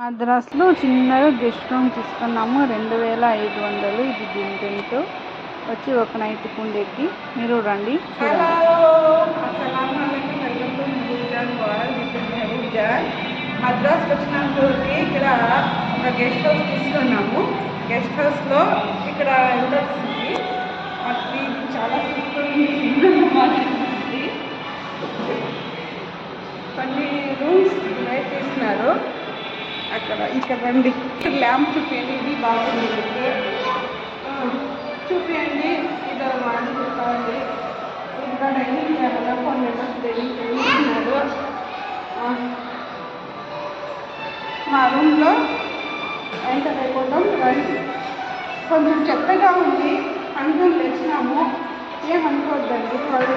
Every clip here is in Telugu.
మద్రాసులో చిన్నగా గెస్ట్ రూమ్ తీసుకున్నాము. రెండు వేల ఐదు వందలు. ఇది దీని రెంట్. వచ్చి ఒక నైట్ కుండెక్కి మీరు రండి చూడండి. అస్సలాముఅలైకుం ఇక్కడ ఒక గెస్ట్ హౌస్ తీసుకున్నాము. గెస్ట్ హౌస్లో ఇక్కడ ఎంత అది చాలా సూపర్ కొన్ని రూమ్స్ డివైడ్ చేసినారు అక్కడ ఇక్కడ రండి. ల్యాంప్ చూపించండి ఇది బాగుంది. చూపించండి ఇది వాళ్ళు చెప్పాలి ఇంకా డైనింగ్ చేయాలి ఫోర్ మెంబర్స్ డైనింగ్ చేస్తున్నారు మా రూమ్లో ఎంటర్ అయిపోతాం రండి. కొంచెం చెత్తగా ఉంది అనుకుని తెచ్చినాము ఏమనుకోవద్దండి వాళ్ళు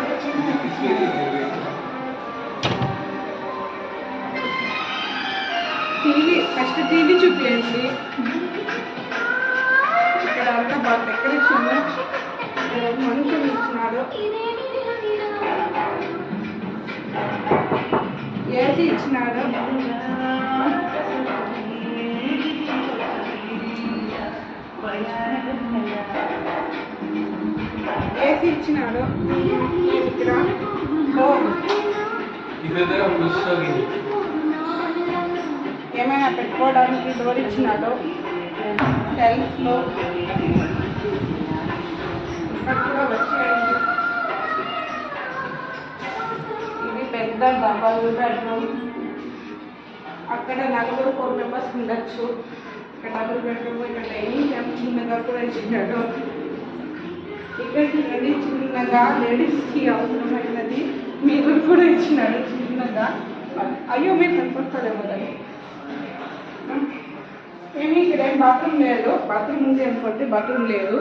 టీవీ ఫస్ట్ టీవీ చూపించండి ఇక్కడ అంతా బాగా డెకరేషన్ మనుషులు ఇచ్చినారు. ఏసీ ఇచ్చినారు. ఏసీ ఇచ్చినారు. ఇక్కడ ఏమైనా పెట్టుకోవడానికి డోర్ ఇచ్చినాడు? సెల్ఫ్లో కూడా వచ్చేయండి. ఇది పెద్ద డబల్ బెడ్రూమ్ అక్కడ నలుగురు ఫోర్ మెంబర్స్ ఉండొచ్చు. ఇక్కడ డబుల్ బెడ్రూమ్ ఇక్కడ డైనింగ్ టేబుల్ చిన్నగా కూడా ఇచ్చినాడు. ఇక్కడ చూడండి చిన్నగా లేడీస్కి అవసరమైనది మీరు కూడా ఇచ్చినాడు చిన్నగా. అయ్యో మీరు కనపడతారేమో ఏమి ఇక్కడ ఏం బాత్రూమ్ లేదు. బాత్రూమ్ ఉంది అనుకోండి బాత్రూమ్ లేదు.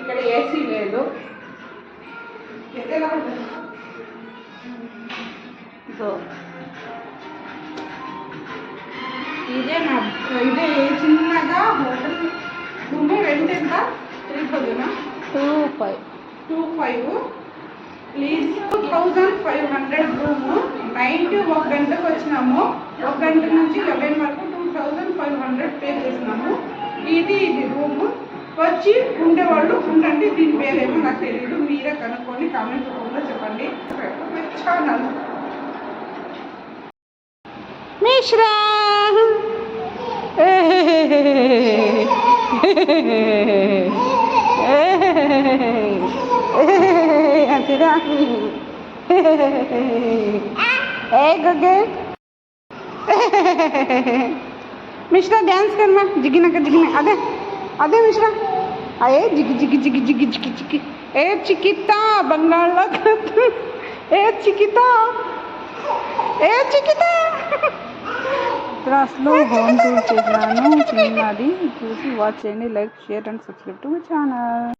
ఇక్కడ ఏసీ లేదు. ఇదే నా ఇదే చిన్నగా హోటల్ రూమ్ రెంట్ ఎంత? Three thousand two five two five please two thousand five hundred room nine to ఒక గంటకు వచ్చినాము ఒక గంట నుంచి లెవెన్ వరకు two thousand five hundred pay చేసినాము ఇది ఇది రూమ్ వచ్చి ఉండేవాళ్ళు ఉండండి దీని పేరేమో నాకు తెలియదు మీరే కనుక్కొని కామెంట్ రూపంలో చెప్పండి ఛానల్ మిశ్రా ए गगे मिश्रा डांस करना जिगिना का जिगिना अदे अदे मिश्रा आए जिगी जिगी जिगी जिगी जिगी जिगी ए चिकिता बंगाल ए चिकिता ए चिकिता Traslo home to Chigrano, Chinadi. If you see, watch, any like, share, and subscribe to my channel.